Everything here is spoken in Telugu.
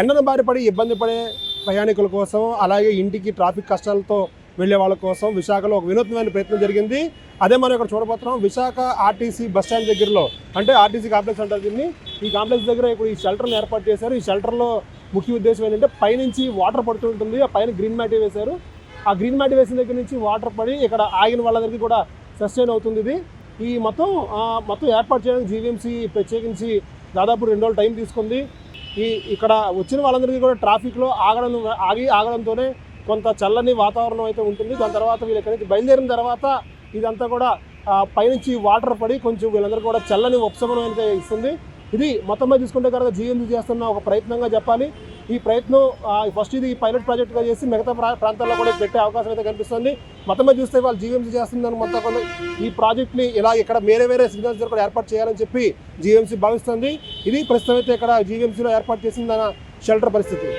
ఎండను బారిపడి ఇబ్బంది పడే ప్రయాణికుల కోసం అలాగే ఇంటికి ట్రాఫిక్ కష్టాలతో వెళ్ళే వాళ్ళ కోసం విశాఖలో ఒక వినూత్నమైన ప్రయత్నం జరిగింది. అదే మనం ఇక్కడ చూడబోతున్నాం. విశాఖ ఆర్టీసీ బస్ స్టాండ్ దగ్గరలో అంటే ఆర్టీసీ కాంప్లెక్స్ అంటారు దీన్ని. ఈ కాంప్లెక్స్ దగ్గర ఇప్పుడు ఈ షెల్టర్ని ఏర్పాటు చేశారు. ఈ షెల్టర్లో ముఖ్య ఉద్దేశం ఏంటంటే పైనుంచి వాటర్ పడుతుంటుంది ఆ పైన గ్రీన్ మ్యాట్ వేశారు. ఆ గ్రీన్ మ్యాట్ వేసిన దగ్గర నుంచి వాటర్ పడి ఇక్కడ ఆగిన వాళ్ళందరికీ కూడా సస్టైన్ అవుతుంది ఇది. ఈ మొత్తం ఆ, మొత్తం ఏర్పాటు చేయడానికి జీవీఎంసీ ప్రత్యేకించి దాదాపు రెండు రోజులు టైం తీసుకుంది. ఈ ఇక్కడ వచ్చిన వాళ్ళందరికీ కూడా ట్రాఫిక్లో ఆగడం ఆగి ఆగడంతోనే కొంత చల్లని వాతావరణం అయితే ఉంటుంది. దాని తర్వాత వీళ్ళు నుంచి బయలుదేరిన తర్వాత ఇదంతా కూడా పైనుంచి వాటర్ పడి కొంచెం వీళ్ళందరూ కూడా చల్లని ఉపశమనం అయితే ఇస్తుంది. ఇది మొత్తం మీద తీసుకుంటే కనుక జీఎంజీ చేస్తున్న ఒక ప్రయత్నంగా చెప్పాలి. ఈ ప్రయత్నం ఫస్ట్ ఇది పైలట్ ప్రాజెక్ట్గా చేసి మిగతా ప్రా- ప్రాంతాల్లో కూడా పెట్టే అవకాశం అయితే కనిపిస్తుంది. మొత్తమే చూస్తే వాళ్ళు జీవీఎంసీ చేస్తుందని మొత్తం కొంత ఈ ప్రాజెక్ట్ని ఇలా ఇక్కడ వేరే వేరే సిగ్నల్స్ కూడా ఏర్పాటు చేయాలని చెప్పి జీవీఎంసీ భావిస్తుంది. ఇది ప్రస్తుతం అయితే ఇక్కడ జీవీఎంసీలో ఏర్పాటు చేసిందన్న షెల్టర్ పరిస్థితి.